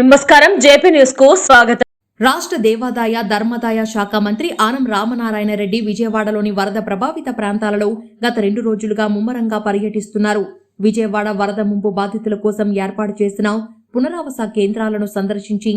నమస్కారం జేపీ న్యూస్కు స్వాగతం. రాష్ట్ర దేవాదాయ ధర్మదాయ శాఖ మంత్రి ఆనం రామనారాయణ రెడ్డి విజయవాడలోని వరద ప్రభావిత ప్రాంతాలలో గత రెండు రోజులుగా ముమ్మరంగా పర్యటిస్తున్నారు. విజయవాడ వరద ముంపు బాధితుల కోసం ఏర్పాటు చేసిన పునరావాస కేంద్రాలను సందర్శించి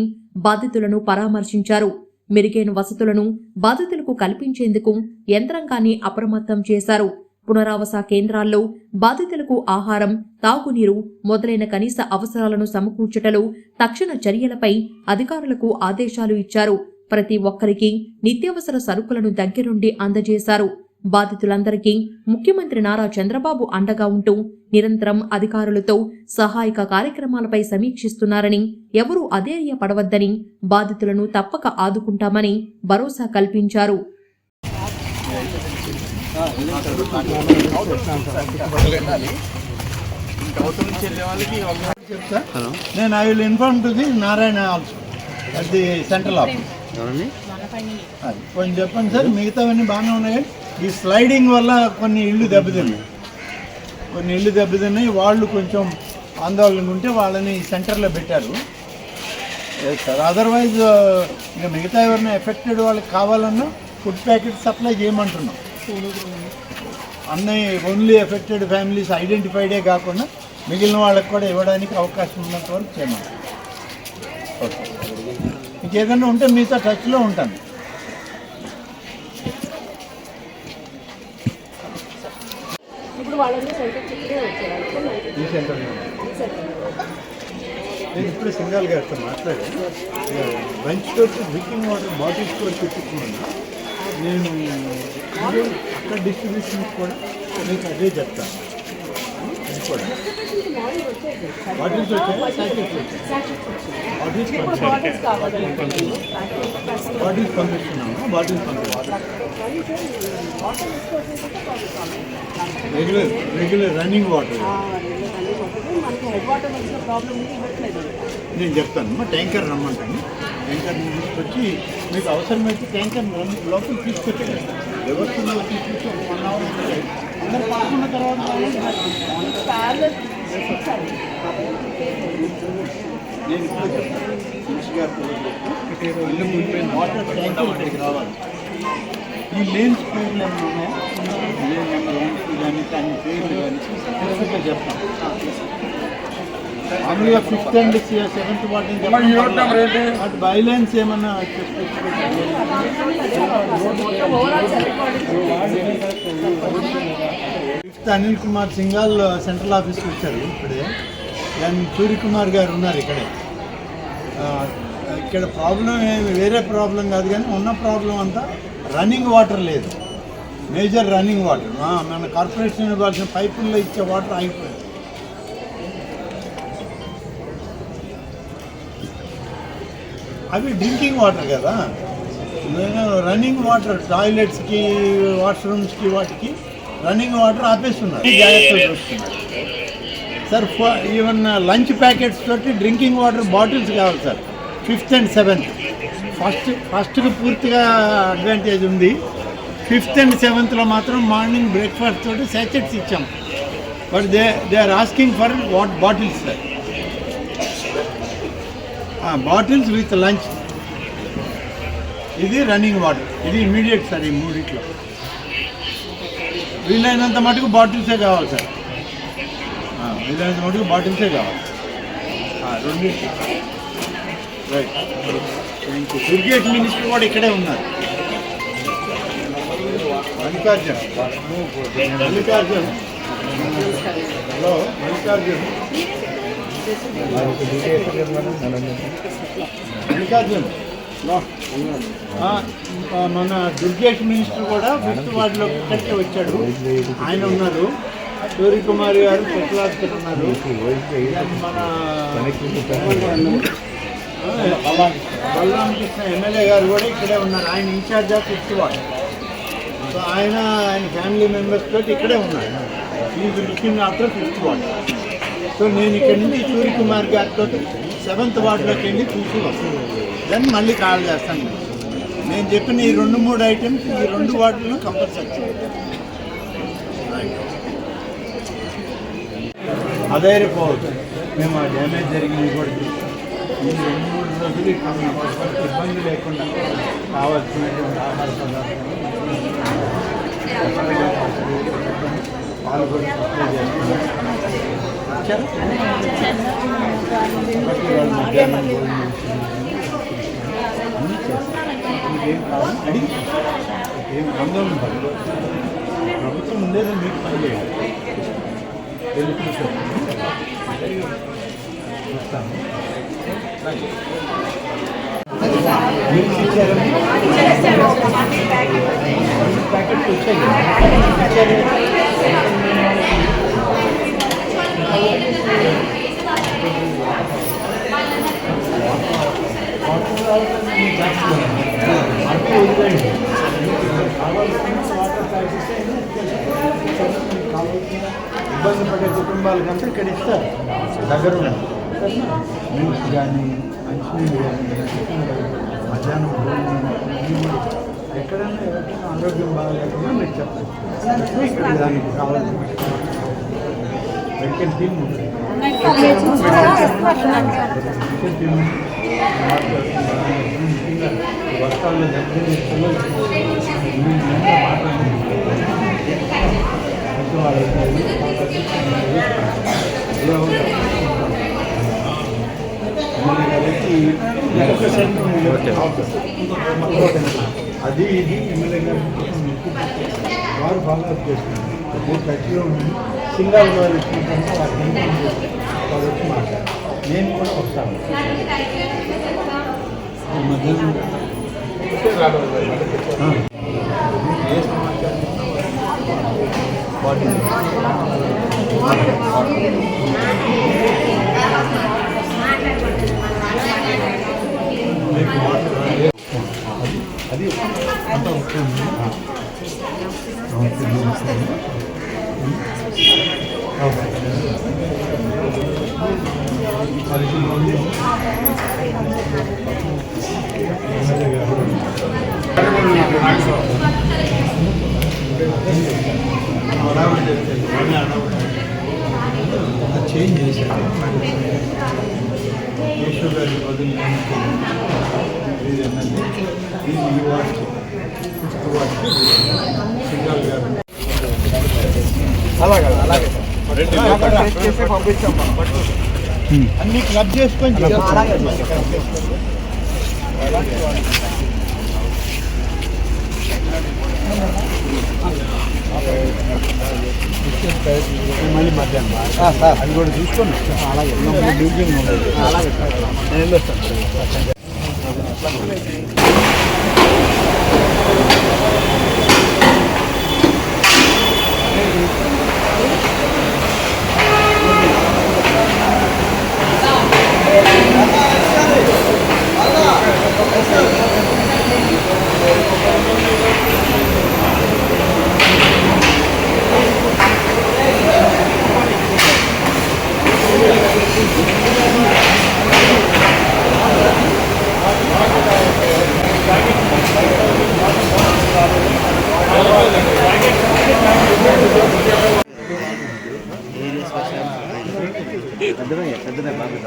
బాధితులను పరామర్శించారు. మెరుగైన వసతులను బాధితులకు కల్పించేందుకు యంత్రాంగాన్ని అప్రమత్తం చేశారు. పునరావాస కేంద్రాల్లో బాధితులకు ఆహారం తాగునీరు మొదలైన కనీస అవసరాలను సమకూర్చటలో తక్షణ చర్యలపై అధికారులకు ఆదేశాలు ఇచ్చారు. ప్రతి ఒక్కరికి నిత్యావసర సరుకులను దగ్గరుండి అందజేశారు. బాధితులందరికీ ముఖ్యమంత్రి నారా చంద్రబాబు అండగా ఉంటూ నిరంతరం అధికారులతో సహాయక కార్యక్రమాలపై సమీక్షిస్తున్నారని ఎవరూ అధైర్యపడవద్దని బాధితులను తప్పక ఆదుకుంటామని భరోసా కల్పించారు. చెప్తా నేను I will inform to the Narayana also at the central office. కొంచెం చెప్పండి సార్ మిగతావన్నీ బాగానే ఉన్నాయి. ఈ స్లైడింగ్ వల్ల కొన్ని ఇళ్ళు దెబ్బతిన్నాయి. కొన్ని ఇళ్ళు దెబ్బతిన్నాయి. వాళ్ళు కొంచెం ఆందోళన ఉంటే వాళ్ళని సెంటర్లో పెట్టారు. సార్ అదర్వైజ్ ఇంకా మిగతా ఎవరైనా ఎఫెక్టెడ్ వాళ్ళకి కావాలన్నా ఫుడ్ ప్యాకెట్ సప్లై చేయమంటున్నాం. అన్నీ ఓన్లీ ఎఫెక్టెడ్ ఫ్యామిలీస్ ఐడెంటిఫైడే కాకుండా మిగిలిన వాళ్ళకి కూడా ఇవ్వడానికి అవకాశం ఉన్నంత వరకు చేయమంటాం ఓకే. ఇంకేదైనా ఉంటే మీతో టచ్లో ఉంటాను. ఈ సెంటర్ నేను ఇప్పుడు సింగల్ గారితో మాట్లాడి లంచ్ స్టోర్కి డ్రింకింగ్ వాటర్ బాటిల్ స్టోర్ పెట్టుకున్నాను నేను అక్కడ డిస్ట్రిబ్యూషన్ కూడా మీకు అదే చెప్తాను. బాటిల్స్ పంపిస్తున్నాము. బాటిల్స్ పంపిస్తున్నాము. రెగ్యులర్ రెగ్యులర్ రన్నింగ్ వాటర్ నేను చెప్తాను. మా ట్యాంకర్ రమ్మంటాను ట్యాంకర్ తీసుకొచ్చి మీకు అవసరమైతే ట్యాంకర్ లోపల తీసుకొచ్చి వ్యవస్థలో తీసుకొచ్చి వన్ అవర్ పడుకున్న తర్వాత నేను ఇప్పుడు చెప్తాను ఇల్లు వాటర్ ఇక్కడికి రావాలి ఈ లేన్స్ పేర్లు ఏమైనా ఉన్నాయా లేని నెంబర్ వన్ కానీ పేర్లు కానీ చెప్తాను. మామూలుగా ఫిఫ్త్ అండ్ సెవెంత్ వాటి అటు బైలైన్స్ ఏమన్నా ఫిఫ్త్ అనిల్ కుమార్ సింగాల్ సెంట్రల్ ఆఫీస్కి వచ్చారు ఇప్పుడే. దాని సూర్యకుమార్ గారు ఉన్నారు ఇక్కడే. ఇక్కడ ప్రాబ్లం ఏమి వేరే ప్రాబ్లం కాదు కానీ ఉన్న ప్రాబ్లం అంతా రన్నింగ్ వాటర్ లేదు. మేజర్ రన్నింగ్ వాటర్ మన కార్పొరేషన్ ఇవ్వాల్సిన పైపుల్లో ఇచ్చే వాటర్ ఆగిపోయింది. అవి డ్రింకింగ్ వాటర్ కదా. రన్నింగ్ వాటర్ టాయిలెట్స్కి వాష్రూమ్స్కి వాటికి రన్నింగ్ వాటర్ ఆపేస్తున్నారు. జాగ్రత్తలు చూస్తున్నారు. సార్ ఈవెన్ లంచ్ ప్యాకెట్స్ తోటి డ్రింకింగ్ వాటర్ బాటిల్స్ కావాలి sir. Fifth and seventh. First ఫస్ట్కి పూర్తిగా అడ్వాంటేజ్ ఉంది. ఫిఫ్త్ అండ్ సెవెంత్లో మాత్రం మార్నింగ్ బ్రేక్ఫాస్ట్ తోటి సాచెట్స్ ఇచ్చాం. But they they are asking for what bottles sir. Bottles with lunch. ఇది రన్నింగ్ వాటర్ ఇది ఇమీడియట్ సార్ ఈ మూడిట్లో. వీలైనంత మటుకు బాటిల్సే కావాలి సార్. వీలైనంత మటుకు బాటిల్సే కావాలి. రెండు. రైట్ థ్యాంక్ యూ మినిస్టర్ కూడా ఇక్కడే ఉన్నారు. మల్లికార్జున్. మల్లికార్జున్. హలో మల్లికార్జున్. మల్లికార్జున్ మన దుర్గేష్ మినిస్టర్ కూడా ఫిఫ్త్ వార్డులో ఇక్కడికే వచ్చాడు. ఆయన ఉన్నారు. సూర్యకుమారి గారు ప్రతిలాస్కర్ ఉన్నారు. మన ఆ, బలరామకృష్ణ ఎమ్మెల్యే గారు కూడా ఇక్కడే ఉన్నారు. ఆయన incharge of fifth ward. So ఆయన ఆయన ఫ్యామిలీ మెంబర్స్ తోటి ఇక్కడే ఉన్నారు. ఈ looking after fifth ward. So నేను ఇక్కడ నుంచి సూర్యకుమార్ గారితో సెవెంత్ వార్డులోకి వెళ్ళి చూసి వస్తాను దాన్ని మళ్ళీ కాల్ చేస్తాను నేను చెప్పిన ఈ రెండు మూడు ఐటమ్స్ ఈ రెండు వార్డులను కంపల్సరీ అధైర్యపోవద్దు మేము ఆ డ్యామేజ్ జరిగింది కూడా ఈ రెండు మూడు రోజులు ఇక్కడ ఇబ్బంది లేకుండా కావాల్సినటువంటి ఆహార పదార్థాలు పాలు కూడా సప్లై చేస్తున్నాం ఏం ఆందోళన పడదు ప్రభుత్వం ఉండేది మీకు పని చేయాలి ప్యాకెట్ వచ్చాయి కదా? ఇచ్చారు వాటర్ వదిలేయండి కావాల్సిన వాటర్ ప్యాకెట్స్ అయినా ఇచ్చేస్తారు. కావాల్సిన ఇబ్బంది పడే కుటుంబాలకంతా ఇక్కడ ఇస్తారు దగ్గర న్యూస్ కానీ మంచినీళ్ళు కానీ కానీ, మధ్యాహ్నం భోజనం ఎక్కడైనా ఎవరికైనా ఆరోగ్యం బాగాలేకుండా మీరు చెప్పండి. ఇక్కడ దానికి కావాల్సిన వర్షాల్లో దగ్గర అది ఇది ఎమ్మెల్యే గారు వారు బాగా చేస్తున్నారు నేను టచ్లో ఉండి సింగల్ నేను కూడా వస్తాను. వాటి అది అంతా చేంజ్ చేశారు గారి బదులు గారు అలాగే అలాగే అన్ని క్లబ్ చేసుకొని మళ్ళీ మధ్యాహ్నం సార్ అది కూడా చూసుకోండి అలాగే డ్యూటీ అలాగే సార్ నేను వస్తాను పెద్దదే పెద్దదే బాగా